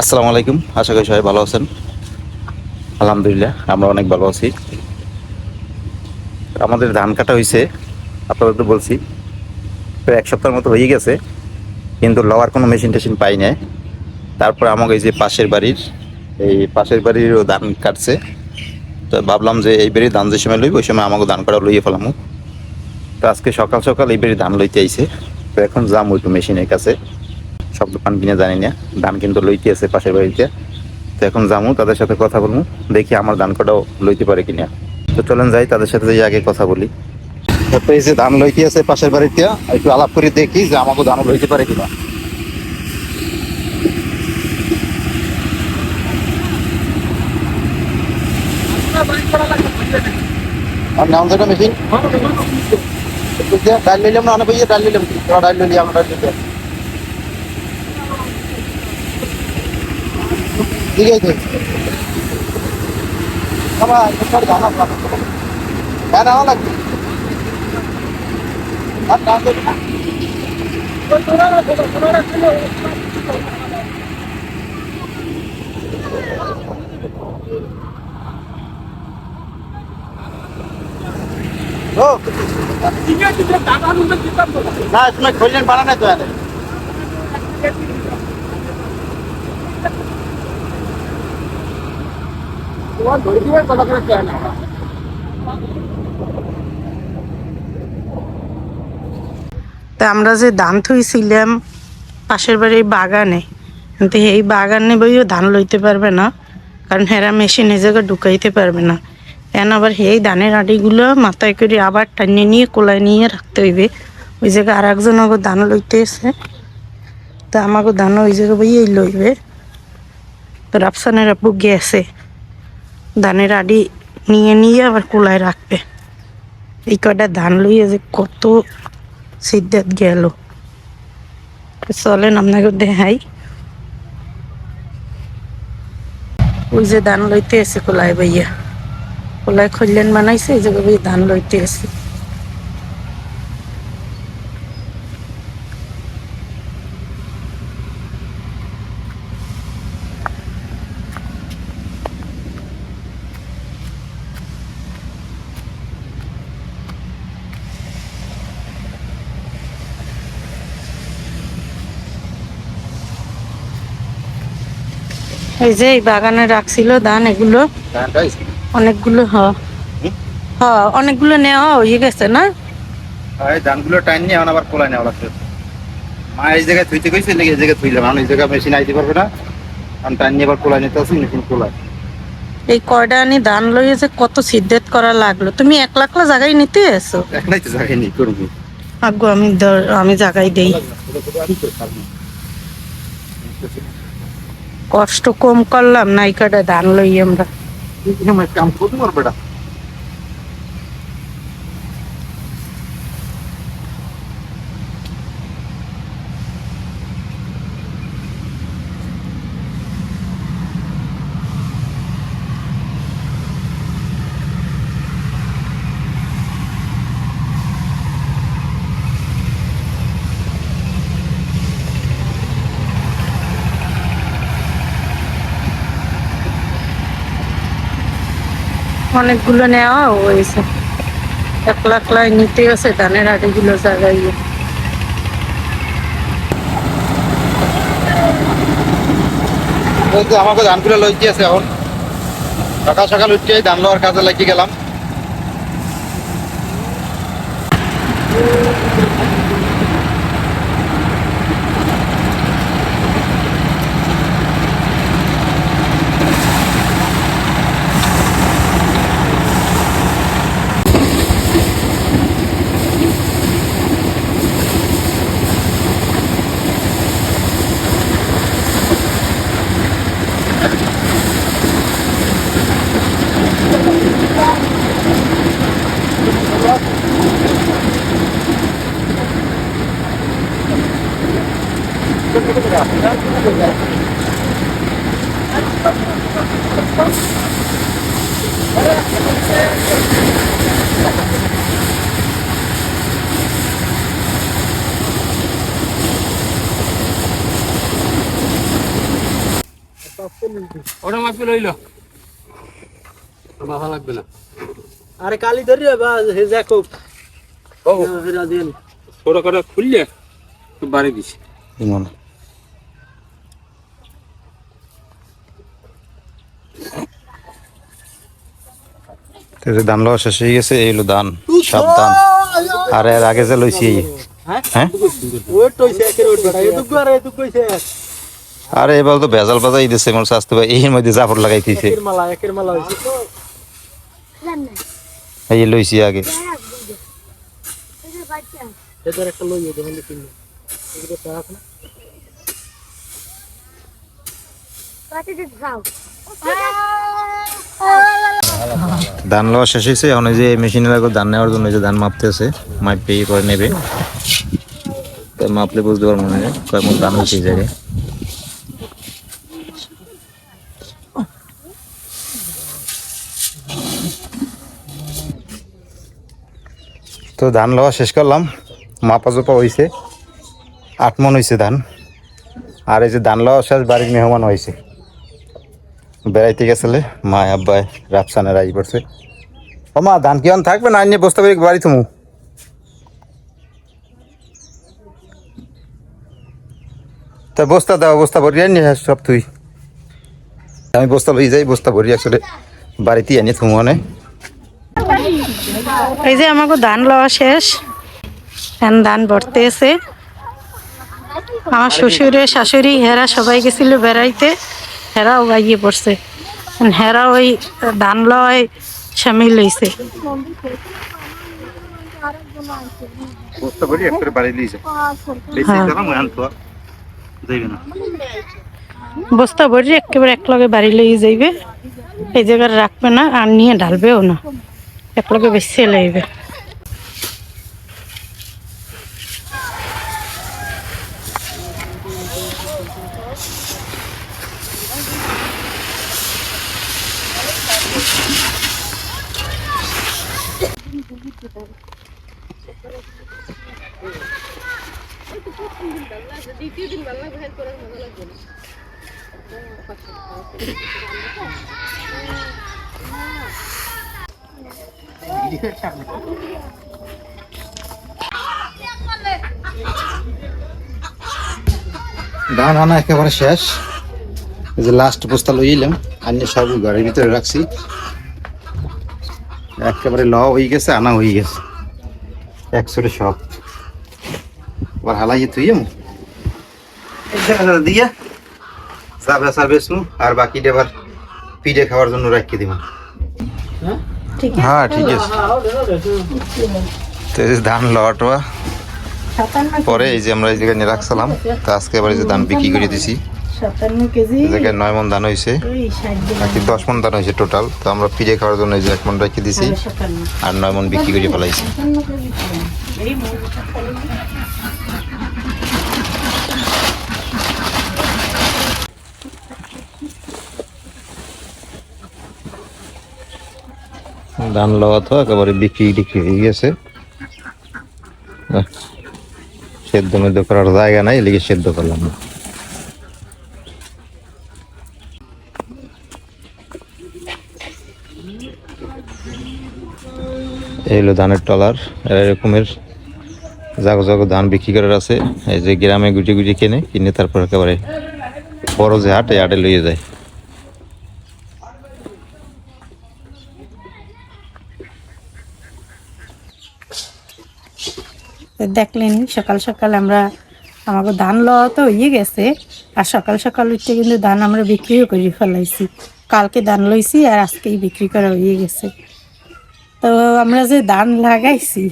আসসালামু আলাইকুম। আশা করি সবাই ভালো আছেন। আলহামদুলিল্লাহ, আমরা অনেক ভালো আছি। আমাদের ধান কাটা হয়েছে আপনাদের তো বলছি। প্রায় এক সপ্তাহের মতো হয়ে গেছে, কিন্তু লওয়ার কোনো মেশিন টেশিন পাই নাই। তারপর আমাকে এই যে পাশের বাড়ির, এই পাশের বাড়িরও ধান কাটছে। তো ভাবলাম যে এই বাড়ির ধান যে সময় লইব, ওই সময় আমাকে ধান কাটা লইয়ে ফেলাম। তো আজকে সকাল সকাল এই বাড়ির ধান লইতে আইছে। তো এখন যাম ওই মেশিনের কাছে। শব্দ পান কিনে জানি না। ধান কিন্তু লইতে আছে পাশের বাড়িতে। তো এখন যামু তাদের সাথে কথা বলব দেখি আমার ধান কটাও লইতে পারে কিনা। তো চলেন যাই তাদের সাথে যাই আগে কথা বলি। তারপরে এই যে ধান লইতে আছে পাশের বাড়িতে একটু আলাপ করে দেখি যে আমাকে ধান লইতে পারে কিনা। আর নাম যেটা মেশিন ডাল নিলাম না অনেক ডাল নিলাম ডাল নিলি আমরা ডাল নিলাম ঠিক আছে। একবার জানা হ্যাঁ নাও লাগবে। আর নাম দেবে না? না তুমি খুললেন বানানো তো আরে তা আমরা যে ধান থইছিলাম, পাশের বাড়ির বাগানে। কিন্তু এই বাগানে বইও ধান লইতে পারবে না, কারণ হেরা মেশিন এ জায়গায় ঢুকাইতে পারবে না। এখন আবার এই ধানের আড়িগুলো মাথায় করে আবার টানিয়ে নিয়ে কোলায় নিয়ে রাখতে হইবে। ওই জায়গায় আর একজন আগে ধান লইতে এসে, তা আমাকে ধান ওই জায়গায় বইয়েই লইবে। তো রাফসানের আপু গেছে। ধানের আড়ি নিয়ে নিয়ে আবার কোলায় রাখবে। এই কয়টা ধান লইয়ে যে কত সিদ্ধাত গেল। চলেন আপনাকে দেখাই। ওই যে ধান লইতে এসে কোলায় ভাইয়া। কোলায় খুললেন বানাইছে, এই জায়গায় ধান লইতে এসে এই যে এই বাগানে রাখছিল ধান এগুলো। অনেকগুলো হ। হ অনেকগুলো নেওয়া হয়ে গেছে না? এই ধানগুলো টাইম নিয়ে এখন আবার কোলায় নেওয়া লাগছে। মা এই জায়গায় থুইতে কইছে লেগে এই জায়গায় থুইলাম। এখন এই জায়গায় মেশিন আইতে পারবে না। কারণ টাইম নিয়ে আবার কোলায় নিতে আসি মেশিন কোলায় এই কয়টা আনি ধান লইয়ে যে কত সিদ্ধেত করা লাগল। তুমি এক লাখলা জায়গায় নিতে এসো একলাই তো জায়গায় নেই করব। আগ্গো আমি ধর- আমি জায়গায় দেই। কষ্ট কম করলাম না এই কয়টা ধান লই আমরা। অনেকগুলো নেওয়া হয়েছে। একলা লাখ লাই নিতে গেছে ধানের আটিগুলো জায়গায় আমাকে ধানগুলো লজ্জি আছে এখন। সকাল সকাল উঠে ধান লওয়ার কাজে লাগিয়ে গেলাম। ওটা মাপে লইল। লাগবে না। আরে কালি ধরি বা হে দেখো ও। হেরা দিন ছোট করে খুললে? বাড়ি দিছি। ইমন। তো ধান লওয়া শেষ হয়ে গেছে এই হলো ধান সব ধান। আর এর আগে যে লইছি। হ্যাঁ? হ্যাঁ ওয়েট হইছে একের ওয়েট এটুকু আর এটুকু কইছে আরে এবার তো ভেজাল বাজাই দিছে মোর স্বাস্থ্য ভাই এর মধ্যে জাফর লাগাইতেছে। এই লইছি আগে। ধান লওয়া শেষ হয়েছে এখন যে মেশিনে লাগো ধান নেওয়ার জন্য যে ধান মাপতে আছে মাপে ইয়ে করে নেবে। মাপলে বুঝতে পারব না কয়েক ধান হয়েছে এই জায়গায়। তো ধান লওয়া শেষ করলাম। মাপা জোপা হয়েছে আট মন হয়েছে ধান। আর এই যে ধান লওয়া শেষ, বাড়ির মেহমান হয়েছে বেড়াইতে গেছিলে মা আব্বাই রাফসানের আই পড়ছে। ও মা, ধান কি থাকবে না নিয়ে বস্তা বাড়ি বাড়ি তুমি তা বস্তা দাও, বস্তা ভরি আনি সব তুই আমি বস্তা লই যাই, বস্তা ভরি আসলে বাড়িতে আনি তুমি অনেক এই যে আমাকে ধান লওয়া শেষ। এখন ধান ভরতেছে আমার শ্বশুরে শাশুড়ি হেরা সবাই গেছিল বেড়াইতে। হেরাও গাইয়ে পড়ছে। হেরা ওই ধান লয় সামিল হয়েছে বস্তা ভরি একবারে একেবারে একলগে বাড়ি লইয়ে যাইবে। এই জায়গায় রাখবে না আর নিয়ে ঢালবেও না। একলগে বেশি লইবে ধান আনা একেবারে শেষ। যে লাস্ট বস্তা লই এলাম। আনি সব গাড়ির ভিতরে রাখছি। একেবারে ল হয়ে গেছে, আনা হয়ে গেছে। একশোটে সব। আবার হালাইয়ে তুই দিয়া সাবে সাবে আর বাকিটা আবার পিঠে খাওয়ার জন্য রাখিয়ে দিব হ্যাঁ ঠিক আছে। ধান লওয়াটা পরে এই যে আমরা এই নিয়ে রাখছিলাম তো আজকে এবার যে ধান বিক্রি করে দিছি। জায়গায় নয় মন ধান হয়েছে বাকি দশ মন ধান হয়েছে টোটাল তো আমরা ফিরে খাওয়ার জন্য এই যে এক মন রেখে দিছি আর নয় মন বিক্রি করে ফেলাইছি। ধান লওয়া তো একেবারে বিক্রি টিক্রি হয়ে গেছে। সেদ্ধ মেদ্ধ করার জায়গা নাই এলিগে সেদ্ধ করলাম। না এই হলো ধানের টলার এরকমের জাগো জাগো ধান বিক্রি করার আছে। এই যে গ্রামে গুটি গুটি কেনে, কিনে তারপর একেবারে বড় যে হাটে হাটে লইয়ে যায়। দেখলেন, সকাল সকাল আমরা আমাকে ধান লওয়া তো হয়ে গেছে, আর সকাল সকাল উঠতে কিন্তু ধান আমরা বিক্রিও করে ফেলাইছি। কালকে ধান লইছি আর আজকেই বিক্রি করা হয়ে গেছে। তো আমরা যে ধান লাগাইছি,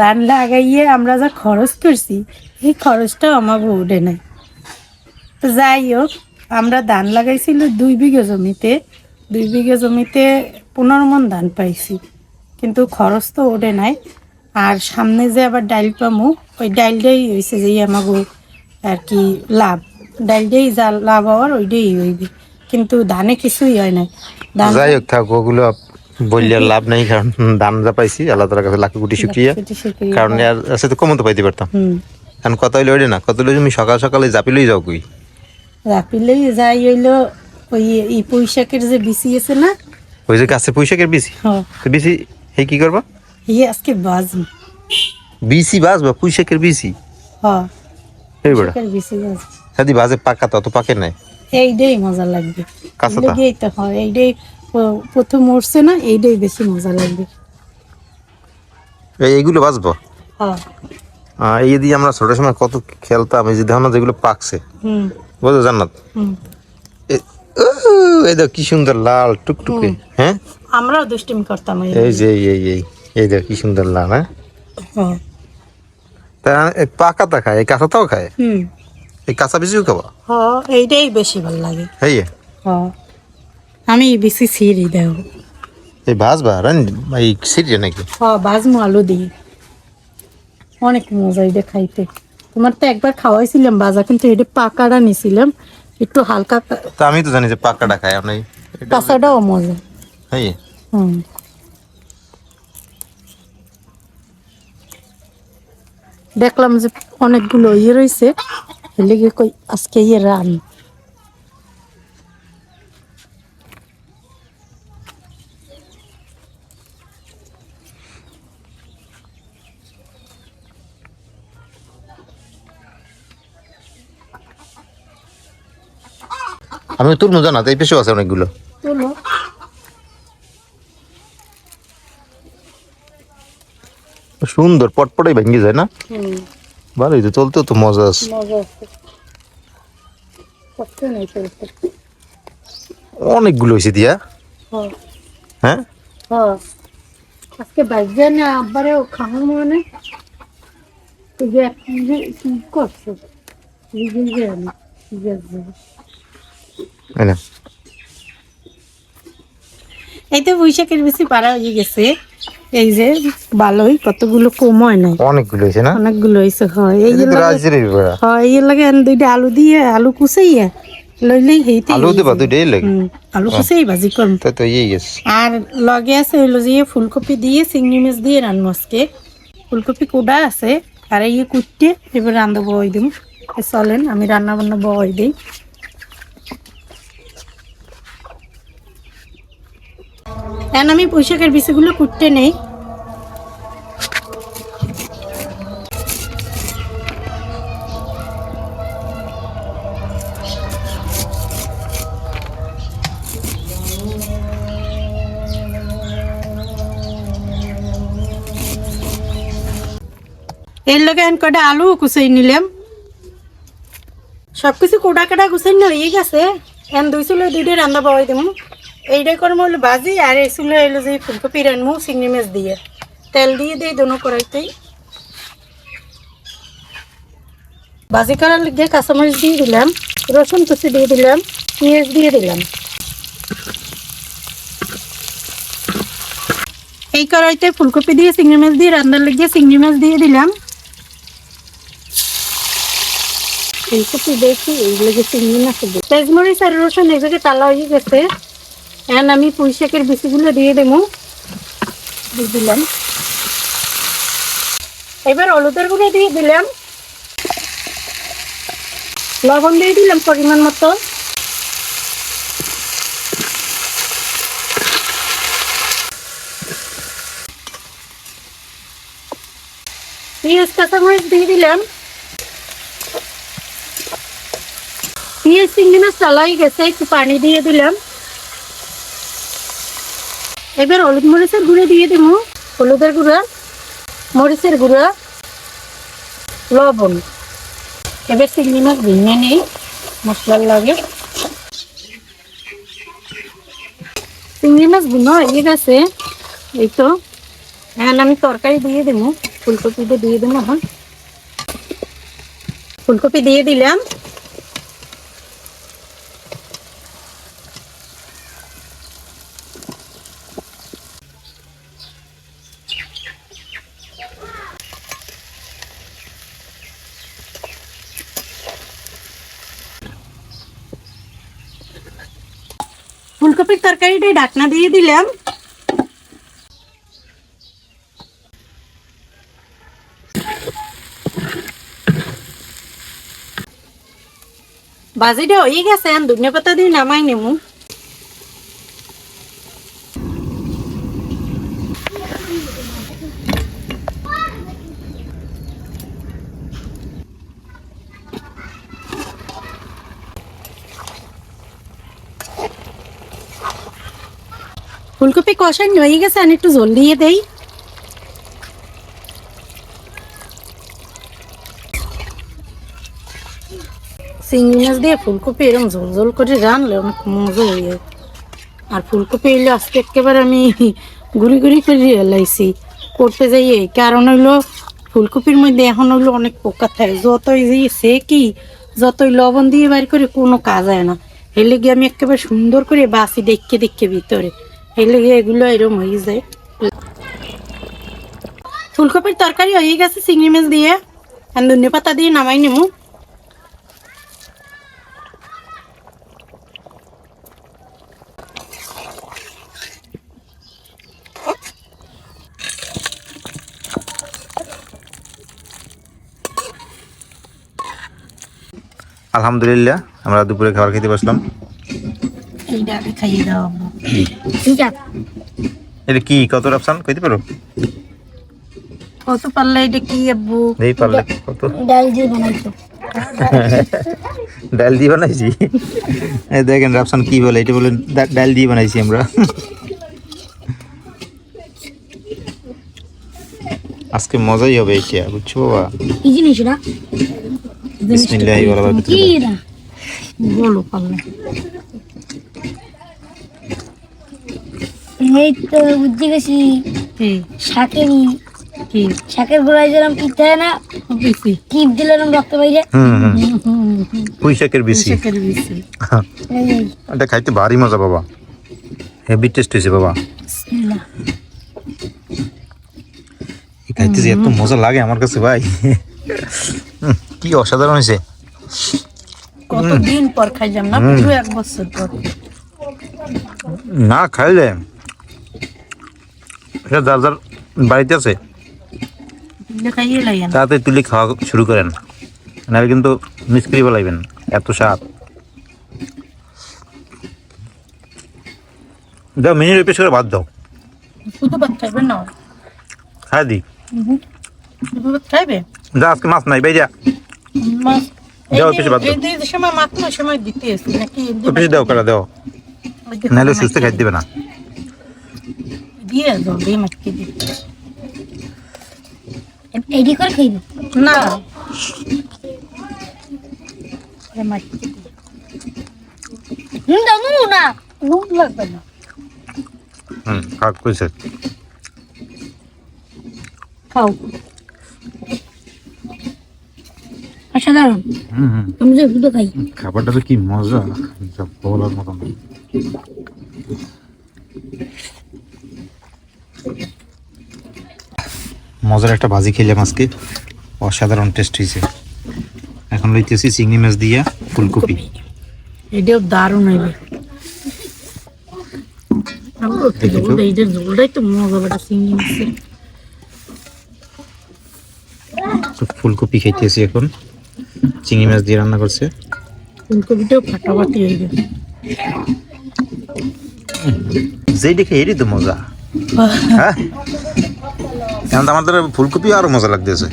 ধান লাগাইয়ে আমরা যা খরচ করছি, এই খরচটাও আমাকে উঠে নাই। তো যাই হোক, আমরা ধান লাগাইছিল দুই বিঘে জমিতে, দুই বিঘে জমিতে পনেরো মন ধান পাইছি, কিন্তু খরচ তো ওঠে নাই। আর সামনে যে আবার ডাইল পামু ওই ডাইলটাই হয়েছে যে আমাগো আর কি লাভ। ডাইলটাই যা লাভ হওয়ার ওইটাই হইবে। কিন্তু ধানে কিছুই হয় নাই। যাই হোক থাক ওগুলো বললে লাভ নেই কারণ ধান যা পাইছি আল্লাহ তালার কাছে লাখ কোটি শুক্রিয়া। কারণ এর আছে তো কমতে পাইতে পারতাম। কারণ কত হইলে ওইটা না কত হইলে তুমি সকাল সকালে জাপি লই যাও কই? রাপিলে যাই হইল ওই এই পুঁইশাকের যে বিচি আছে না? ওই যে গাছে পুঁইশাকের বিসি? হ্যাঁ। তো বিসি হে কি করবা? ইয়ে আজকে বাজম বিসি বাজবা পুঁইশাকের বিসি হ্যাঁ এই বেড়া বিচি বাজ সাদি বাজে পাকা পাকে নাই এইটাই মজা লাগবে কাঁচাটা? তো হয় এইটাই প্রথম উঠছে না এইটাই বেশি মজা লাগবে এই এইগুলো বাজবো হ্যাঁ এই দিয়ে আমরা ছোট সময় কত খেলতাম এই যে দেখো না যেগুলো পাকছে। বুঝো জান্নাত? এই দেখো কি সুন্দর লাল টুকটুকে। হ্যাঁ? আমরাও দুষ্টিমি করতাম এই যে এই এই। এই দেখো কি সুন্দর লাল হ্যাঁ? হ্যাঁ। তা এই পাকাটা খায় এই কাঁচাটাও খায় হুম। এই কাঁচা বেশিও খাবা? হ্যাঁ এইটাই বেশি ভালো লাগে। এই হ্যাঁ। আমি বেশি সিঁড়ি দেও এই ভাজবা রান এই সিরিয়ে নাকি? হ্যাঁ বাজমু আলু দিই অনেক মজা এটা খাইতে। তোমার তো একবার খাওয়াইছিলাম বাজা কিন্তু এটা পাকাটা নিছিলাম। একটু হালকা তা আমি তো জানি যে পাকাটা খাই আপনি কাঁচাটাও মজা। এই হুম। দেখলাম যে অনেকগুলো ইয়ে রয়েছে লেগে কই, আজকে ইয়ে রান। আমি তোর মজা না, এই পেশেও আছে অনেকগুলো চলো সুন্দর পটপটাই ভেঙে যায় না? হুম। ভালোই তো চলতেও তো মজা আছে। মজা আছে। কষ্ট নেই চলতে। অনেকগুলো হয়েছে দিয়া? হ্যাঁ। হ্যাঁ? হ্যাঁ। আজকে না খাওয়া মানে। কি করছ? এই তো বৈশাখের বেশি পারা হয়ে গেছে। এই যে ভালোই কতগুলো কম হয় নাই অনেকগুলো হয়েছে না? অনেকগুলো হয়েছে হয়। এই হয় এই লাগে দুইটা আলু দিয়ে আলু কুচাইয়া লইলেই হেইতে আলু দেবা দুইটাই লাগে। আলু কুচাই ভাজি করম তাই তো ইয়ে গেছে আর লগে আছে হইল যে ফুলকপি দিয়ে চিংড়ি মাছ দিয়ে রান্না আজকে। ফুলকপি কুড়া আছে আর এই কুটতে এবার রান্না বই দিম চলেন আমি রান্না বান্না বই দিই। এখন আমি পোশাকের বিষয়গুলো কুটতে নেই। এর লগে এখন কটা আলু কুচাই নিলাম। সব কিছু কোটা কাটা গুছাই না হয়ে গেছে। এখন দুই চুলো দুইটা রান্না পাওয়াই দেবো এইটাই করব হলো ভাজি আর এই চুলো এলো যে ফুলকপি রানবো চিংড়ি মাছ দিয়ে। তেল দিয়ে দিই দোনো কড়াইতেই। ভাজি করার লিগে কাঁচামরিচ দিয়ে দিলাম, রসুন কুচি দিয়ে দিলাম, পেঁয়াজ দিয়ে দিলাম। এই কড়াইতে ফুলকপি দিয়ে চিংড়ি মাছ দিয়ে রান্নার লেগে চিংড়ি মাছ দিয়ে দিলাম। ফুলকপি দেখি এইগুলোকে চিংড়ি মাছ তেজমরিচ আর রসুন এই জায়গায় তালা হয়ে গেছে। এখন আমি পুঁই শাকের বিচিগুলো দিয়ে দেবো। দিয়ে দিলাম। এবার হলুদের গুঁড়ো দিয়ে দিলাম। লবণ দিয়ে দিলাম পরিমাণ মতো। পেঁয়াজ, কাঁচামরিচ দিয়ে দিলাম। পেঁয়াজ চিংড়ি মাছ চালাই গেছে, একটু পানি দিয়ে দিলাম। এবার হলুদ মরিচের গুঁড়ো দিয়ে দিব। হলুদের গুঁড়া, মরিচের গুঁড়া, লবণ। এবার চিংড়ি মাছ ভেঙে নেই, মশলার লাগে। চিংড়ি মাছ ভুনো হয়ে গেছে। এই তো। এখন আমি তরকারি দিয়ে দেবো। ফুলকপিটা দিয়ে দেবো এখন। ফুলকপি দিয়ে দিলাম ফুলকপির তরকারিটাই ঢাকনা দিয়ে দিলাম। বাজিটা হয়ে গেছে দুনিয়া পাতা দিয়ে নামাই নেমু ফুলকপি কষানো হয়ে গেছে আমি একটু জল দিয়ে দেই। চিংড়ি মাছ দিয়ে ফুলকপি এরকম ঝোল ঝোল করে রানলে অনেক মজা হয়ে আর ফুলকপি এলে আজকে একেবারে আমি গুড়ি গুড়ি করে এলাইছি করতে যাই কারণ হইল, ফুলকপির মধ্যে এখন হইল অনেক পোকা থাকে। যতই যে সে কি, যতই লবণ দিয়ে বাইর করে কোনো কাজ হয় না। এর গিয়ে আমি একেবারে সুন্দর করে বাসি দেখকে দেখকে ভিতরে। এর লেগে এগুলো এরকম হয়ে যায়। ফুলকপির তরকারি হয়ে গেছে চিংড়ি মাছ দিয়ে। আর ধনে পাতা দিয়ে নামাই নেব। আলহামদুলিল্লাহ, আমরা দুপুরে খাবার খেতে বসলাম। এইটা আগে খাইয়ে দাও ঠিক আছে এটা কি কত রাফসান কইতে পারো? কত পারলে এটা কি আব্বু? এই পারলে কত? ডাল দিয়ে বানাইছো। ডাল দিয়ে বানাইছি? এই দেখেন রাফসান কি বলে এটা বলেন ডা- ডাল দিয়ে বানাইছি আমরা। আজকে মজাই হবে এটা বুঝছ বাবা? কি জিনিস না বিসমিল্লাহি ওয়া রাহমাতুল্লাহি বলো পারলে। এই তো বুঝতে গেছি। কি? শাকেরই কি? শাকের গোড়ায় যেরকম পিঠতে হয় না টিপ দিলে এরকম রক্ত বাইরে পুঁই শাকের বেশি। এটা খাইতে ভারী মজা বাবা। হেভি টেস্ট হয়েছে বাবা। খাইতে যে এত মজা লাগে আমার কাছে ভাই। হুম, কি অসাধারণ হয়েছে কতদিন পর খাইলাম না? পুরো এক বছর পর। না খাইলে এটা যার যার বাড়িতে আছে তাড়াতাড়ি তুলি খাওয়া শুরু করেন। নাহলে কিন্তু মিস করে বলাইবেন এত স্বাদ। দাও মিনিট পেশ করে ভাত দাও। শুধু ভাত খাইবে না? খাই দি। শুধু ভাত খাইবে? যা আজকে মাছ নাই বাইরা মাছ দাও, যে- বাদ দাও। এই সময় দিতে নাকি দাও কাটা দাও। নাহলে সুস্থ খাইতে দেবে না। দাও দিয়ে মাটকে দিই এ- এইটি করে খাইবে না। মাটকে দিই। হুম নুন না নুন লাগবে না। হুম খাক কইছে খাও। অসাধারণ হুম হুম। যে শুধু খাই। খাবারটা তো কি মজা বলার মতো মজার একটা ভাজি খেলাম আজকে। অসাধারণ টেস্ট হয়েছে এখন লইতেছি চিংড়ি মাছ দিয়া ফুলকপি। এটাও দারুণ হইবে। এইটার মজা বেটা চিংড়ি মাছের। ফুলকপি খাইতেছি এখন। চিংড়ি মাছ দিয়ে রান্না করছে। ফুলকপিটাও ফাটাফাটি হইবে যেই দেখে এরই তো মজা। হ্যাঁ? এখন তো আমাদের ফুলকপি আরও মজা লাগতেছে।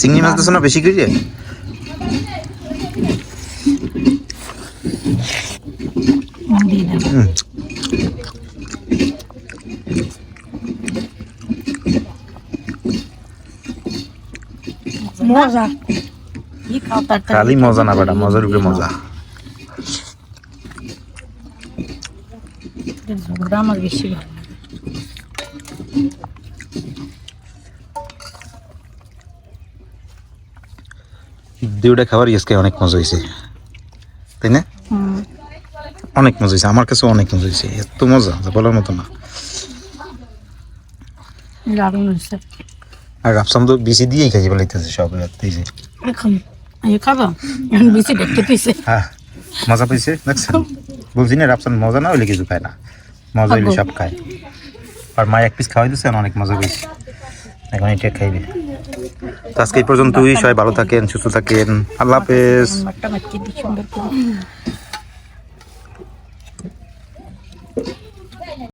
চিংড়ি মাছ দিচ্ছে না বেশি করে? মজা। খালি মজা না বেটা মজার উপরে মজা। আমার বেশি ভালো। দুইটা খাবার আজকে অনেক মজা হয়েছে তাই না? অনেক মজা হয়েছে আমার কাছে অনেক মজা হয়েছে এত মজা বলার মতো না। আর রাফসান তো বেশি দিয়েই খাইয়ে বলাইতেছে সব যে। এখন খাব এখন বেশি দেখতে পেয়েছে হ্যাঁ মজা পাইছে দেখছেন? বলছি না রাফসান মজা না হইলে কিছু খায় না। মজা হইলে সব খায়। আর মা এক পিস খাওয়াই দিচ্ছে অনেক মজা পেয়েছে এখন এটা খাইবে। তো আজকে এই পর্যন্তই। সবাই ভালো থাকেন সুস্থ থাকেন। আল্লাহ হাফেজ।